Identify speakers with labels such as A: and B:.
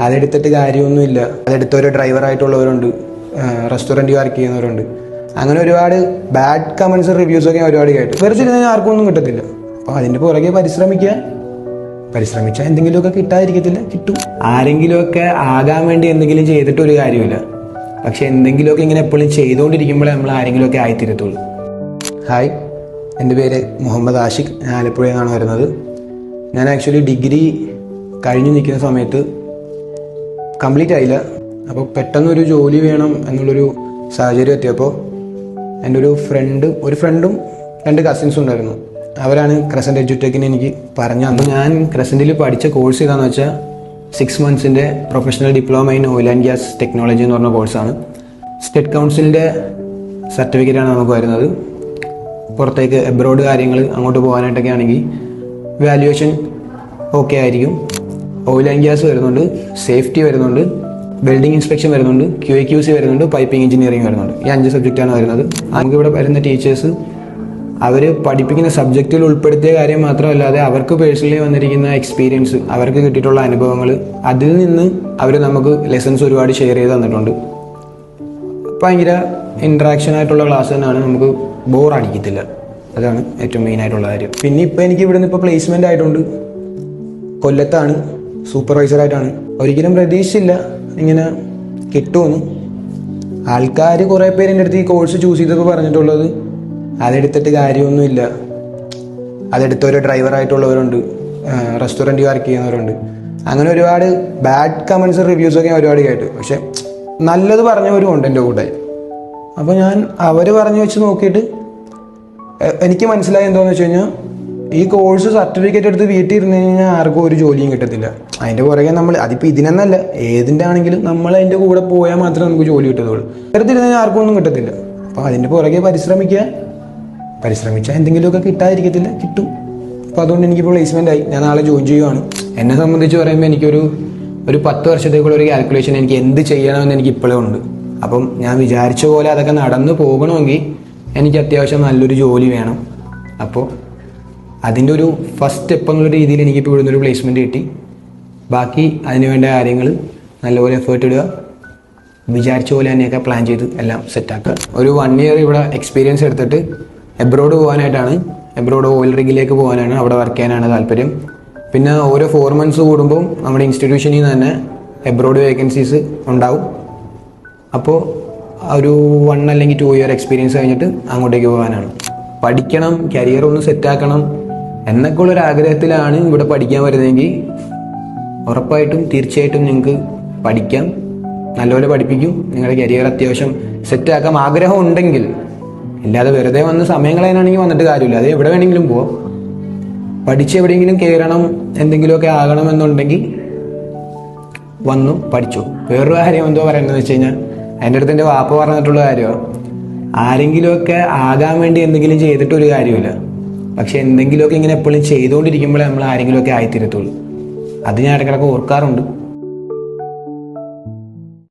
A: അതെടുത്തിട്ട് കാര്യമൊന്നുമില്ല. ഒരു ഡ്രൈവറായിട്ടുള്ളവരുണ്ട് റെസ്റ്റോറന്റ് വർക്ക് ചെയ്യുന്നവരുണ്ട്. അങ്ങനെ ഒരുപാട് ബാഡ് കമൻസ് റിവ്യൂസ് ഒക്കെ ഒരുപാട് കേട്ടു. വെറുതെ ഇരുന്ന് ആർക്കും ഒന്നും കിട്ടത്തില്ല. അപ്പോൾ അതിന്റെ പുറകെ പരിശ്രമിക്കുക. പരിശ്രമിച്ചാൽ എന്തെങ്കിലുമൊക്കെ കിട്ടാതിരിക്കത്തില്ല കിട്ടും. ആരെങ്കിലുമൊക്കെ ആകാൻ വേണ്ടി എന്തെങ്കിലും ചെയ്തിട്ട് ഒരു കാര്യമില്ല. പക്ഷെ എന്തെങ്കിലുമൊക്കെ ഇങ്ങനെ എപ്പോഴും ചെയ്തുകൊണ്ടിരിക്കുമ്പോഴേ നമ്മൾ ആരെങ്കിലുമൊക്കെ ആയിത്തീരത്തുള്ളൂ. ഹായ് എന്റെ പേര് മുഹമ്മദ് ആഷിഖ്. ഞാൻ ആലപ്പുഴയിൽ നിന്നാണ് വരുന്നത്. ഞാൻ ആക്ച്വലി ഡിഗ്രി കഴിഞ്ഞു നിൽക്കുന്ന സമയത്ത് കംപ്ലീറ്റ് ആയില്ല. അപ്പോൾ പെട്ടെന്നൊരു ജോലി വേണം എന്നുള്ളൊരു സാഹചര്യം എത്തിയപ്പോൾ എന്റെ ഒരു ഫ്രണ്ട് ഒരു ഫ്രണ്ടും രണ്ട് കസിൻസും ഉണ്ടായിരുന്നു. അവരാണ് ക്രസന്റ് എഡ്യൂടെക്കിന് എനിക്ക് പറഞ്ഞു തന്നത് ഞാൻ ക്രസന്റിൽ പഠിച്ച കോഴ്സ് ഏതാണെന്ന് വെച്ചാൽ six മന്ത്സിന്റെ professional diploma in oil and gas technology എന്ന് പറഞ്ഞ കോഴ്സാണ് സ്റ്റേറ്റ് കൗൺസിലിന്റെ സർട്ടിഫിക്കറ്റാണ് നമുക്ക് വരുന്നത്. പുറത്തേക്ക് എബ്രോഡ് കാര്യങ്ങൾ അങ്ങോട്ട് പോകാനായിട്ടൊക്കെ ആണെങ്കിൽ വാല്യുവേഷൻ ഓക്കെ ആയിരിക്കും. ഓയിൽ ആൻഡ് ഗ്യാസ് വരുന്നുണ്ട് സേഫ്റ്റി വരുന്നുണ്ട് ബിൽഡിംഗ് ഇൻസ്പെക്ഷൻ വരുന്നുണ്ട് ക്യു എ ക്യു സി വരുന്നുണ്ട് പൈപ്പിംഗ് എഞ്ചിനീയറിംഗ് വരുന്നുണ്ട്. ഈ അഞ്ച് സബ്ജക്റ്റാണ് വരുന്നത്. നമുക്ക് ഇവിടെ വരുന്ന ടീച്ചേഴ്സ് അവർ പഠിപ്പിക്കുന്ന സബ്ജക്റ്റിൽ ഉൾപ്പെടുത്തിയ കാര്യം മാത്രമല്ലാതെ അവർക്ക് പേഴ്സണലി വന്നിരിക്കുന്ന എക്സ്പീരിയൻസ് അവർക്ക് കിട്ടിയിട്ടുള്ള അനുഭവങ്ങൾ അതിൽ നിന്ന് അവർ നമുക്ക് ലെസൺസ് ഒരുപാട് ഷെയർ ചെയ്ത് തന്നിട്ടുണ്ട്. ഭയങ്കര ഇൻട്രാക്ഷൻ ആയിട്ടുള്ള ക്ലാസ് തന്നെയാണ്. നമുക്ക് ബോർ അടിക്കത്തില്ല. അതാണ് ഏറ്റവും മെയിൻ ആയിട്ടുള്ള കാര്യം. പിന്നെ ഇപ്പോൾ എനിക്ക് ഇവിടുന്ന് ഇപ്പോൾ പ്ലേസ്മെന്റ് ആയിട്ടുണ്ട്. കൊല്ലത്താണ്. സൂപ്പർവൈസറായിട്ടാണ് ഒരിക്കലും പ്രതീക്ഷിച്ചില്ല. ഇങ്ങനെ കിട്ടുമെന്ന്. ആൾക്കാർ കുറേ പേര് എന്റെ അടുത്ത് ഈ കോഴ്സ് ചൂസ് ചെയ്തപ്പോൾ പറഞ്ഞിട്ടുള്ളത് അതെടുത്തിട്ട് കാര്യമൊന്നുമില്ല. അതെടുത്ത ഒരു ഡ്രൈവറായിട്ടുള്ളവരുണ്ട് റെസ്റ്റോറന്റ് വർക്ക് ചെയ്യുന്നവരുണ്ട്. അങ്ങനെ ഒരുപാട് ബാഡ് കമൻസ് റിവ്യൂസൊക്കെ ഞാൻ ഒരുപാട് കേട്ടു. പക്ഷെ നല്ലത് പറഞ്ഞവരും ഉണ്ട് എന്റെ കൂടെ. അപ്പോൾ ഞാൻ അവർ പറഞ്ഞു വെച്ച് നോക്കിയിട്ട് എനിക്ക് മനസ്സിലായി എന്താണെന്ന് വെച്ച് കഴിഞ്ഞാൽ ഈ കോഴ്സ് സർട്ടിഫിക്കറ്റ് എടുത്ത് വീട്ടിൽ ഇരുന്ന് കഴിഞ്ഞാൽ ആർക്കും ഒരു ജോലിയും കിട്ടത്തില്ല. അതിന്റെ പുറകെ നമ്മൾ അതിപ്പോൾ ഇതിനെന്നല്ല ഏതിന്റെ ആണെങ്കിലും നമ്മൾ അതിന്റെ കൂടെ പോയാൽ മാത്രമേ നമുക്ക് ജോലി കിട്ടത്തുള്ളൂ. വെറുതെ ഇരുന്ന് ആർക്കും ഒന്നും കിട്ടത്തില്ല. അപ്പോൾ അതിന്റെ പുറകെ പരിശ്രമിക്കുക പരിശ്രമിച്ചാൽ എന്തെങ്കിലുമൊക്കെ കിട്ടാതിരിക്കത്തില്ല കിട്ടും. അപ്പോൾ അതുകൊണ്ട് എനിക്കിപ്പോൾ പ്ലേസ്മെന്റ് ആയി. ഞാൻ നാളെ ജോയിൻ ചെയ്യുവാണ്. എന്നെ സംബന്ധിച്ച് പറയുമ്പോൾ എനിക്കൊരു ഒരു പത്ത് വർഷത്തേക്കുള്ള ഒരു കാൽക്കുലേഷൻ എനിക്ക് എന്ത് ചെയ്യണമെന്ന് എനിക്ക് ഇപ്പോഴും ഉണ്ട്. അപ്പം ഞാൻ വിചാരിച്ച പോലെ അതൊക്കെ നടന്നു പോകണമെങ്കിൽ എനിക്ക് അത്യാവശ്യം നല്ലൊരു ജോലി വേണം. അപ്പോൾ അതിന്റെ ഒരു ഫസ്റ്റ് സ്റ്റെപ്പ് എന്നുള്ള രീതിയിൽ എനിക്കിപ്പോൾ ഇവിടുന്ന് ഒരു പ്ലേസ്മെന്റ് കിട്ടി. ബാക്കി അതിനുവേണ്ട കാര്യങ്ങൾ നല്ലപോലെ എഫേർട്ട് ഇടുക. വിചാരിച്ച പോലെ തന്നെയൊക്കെ പ്ലാൻ ചെയ്ത് എല്ലാം സെറ്റാക്കുക ഒരു വൺ ഇയർ ഇവിടെ എക്സ്പീരിയൻസ് എടുത്തിട്ട് എബ്രോഡ് പോകാനായിട്ടാണ്. എബ്രോഡ് ഓയിൽ റിഗിലേക്ക് പോകാനാണ്. അവിടെ വർക്ക് ചെയ്യാനാണ് താല്പര്യം. പിന്നെ ഓരോ ഫോർ മന്ത്സ് കൂടുമ്പോൾ നമ്മുടെ ഇൻസ്റ്റിറ്റ്യൂഷനിൽ നിന്ന് തന്നെ എബ്രോഡ് വേക്കൻസീസ് ഉണ്ടാവും. അപ്പോൾ ഒരു വൺ അല്ലെങ്കിൽ ടു ഇയർ എക്സ്പീരിയൻസ് കഴിഞ്ഞിട്ട് അങ്ങോട്ടേക്ക് പോകാനാണ്. പഠിക്കണം കരിയർ ഒന്ന് സെറ്റാക്കണം എന്നൊക്കെ ഉള്ളൊരു ആഗ്രഹത്തിലാണ് ഇവിടെ പഠിക്കാൻ വരുന്നതെങ്കിൽ ഉറപ്പായിട്ടും തീർച്ചയായിട്ടും നിങ്ങൾക്ക് പഠിക്കാം. നല്ലപോലെ പഠിപ്പിക്കും. നിങ്ങളുടെ കരിയർ അത്യാവശ്യം സെറ്റാക്കാം. ആഗ്രഹം ഉണ്ടെങ്കിൽ ഇല്ലാതെ വെറുതെ വന്ന് സമയം വന്നിട്ട് കാര്യമില്ല. അത് എവിടെ വേണമെങ്കിലും പോവാം. പഠിച്ച് എവിടെയെങ്കിലും കയറണം എന്തെങ്കിലുമൊക്കെ ആകണം എന്നുണ്ടെങ്കിൽ വന്നു പഠിച്ചു. വേറൊരു കാര്യം എന്തോ പറയുന്നത് വെച്ച് കഴിഞ്ഞാൽ എന്റെ അടുത്ത് എന്റെ വാപ്പ പറഞ്ഞിട്ടുള്ള കാര്യമാണ്. ആരെങ്കിലുമൊക്കെ ആകാൻ വേണ്ടി എന്തെങ്കിലും ചെയ്തിട്ടൊരു കാര്യമില്ല. പക്ഷെ എന്തെങ്കിലുമൊക്കെ ഇങ്ങനെ എപ്പോഴും ചെയ്തുകൊണ്ടിരിക്കുമ്പോഴേ നമ്മൾ ആരെങ്കിലുമൊക്കെ ആയിത്തീരത്തുള്ളൂ. അത് ഞാൻ ഇടയ്ക്കിടയ്ക്ക് ഓർക്കാറുണ്ട്.